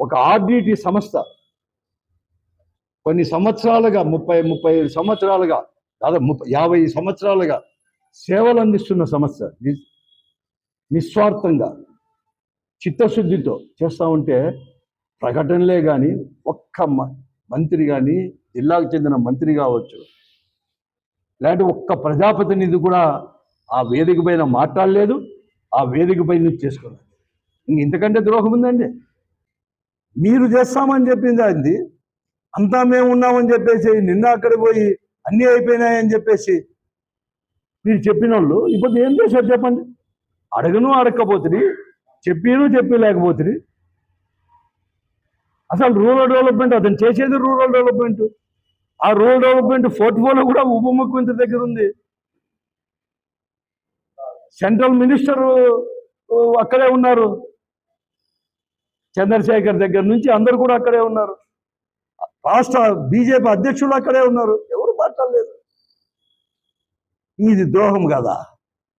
ఒక ఆర్డిటి సంస్థ. కొన్ని సంవత్సరాలుగా ముప్పై ముప్పై ఐదు సంవత్సరాలుగా దాదాపు ముప్పై యాభై సంవత్సరాలుగా సేవలు అందిస్తున్న సంస్థ. నిస్వార్థంగా చిత్తశుద్ధితో చేస్తూ ఉంటే ప్రకటనలే కానీ ఒక్క మ- మంత్రి కానీ జిల్లాకు చెందిన మంత్రి కావచ్చు లేదంటే ఒక్క ప్రజాప్రతినిధి కూడా ఆ వేదిక పైన మాట్లాడలేదు ఆ వేదిక పైన నుంచి చేసుకున్నారు ఇంక ఇంతకంటే ద్రోహం ఉందండి. మీరు చేస్తామని చెప్పింది అది. అంతా మేము ఉన్నామని చెప్పేసి నిన్న అక్కడ పోయి అన్నీ అయిపోయినాయని చెప్పేసి మీరు చెప్పిన వాళ్ళు ఇప్పుడు ఏం చేశారు చెప్పండి. అడగను అడగకపోతుంది చెప్పిను చెప్పి లేకపోతుంది అసలు రూరల్ డెవలప్మెంట్ అతను చేసేది రూరల్ డెవలప్మెంట్. ఆ రూరల్ డెవలప్మెంట్ పోర్ట్ఫోలియో కూడా ఉప ముఖ్యమంత్రి దగ్గర ఉంది. సెంట్రల్ మినిస్టర్ అక్కడే ఉన్నారు. చంద్రశేఖర్ దగ్గర నుంచి అందరు కూడా అక్కడే ఉన్నారు. రాష్ట్ర బీజేపీ అధ్యక్షులు అక్కడే ఉన్నారు. ఎవరు మాట్లాడలేదు. ఇది ద్రోహం కదా.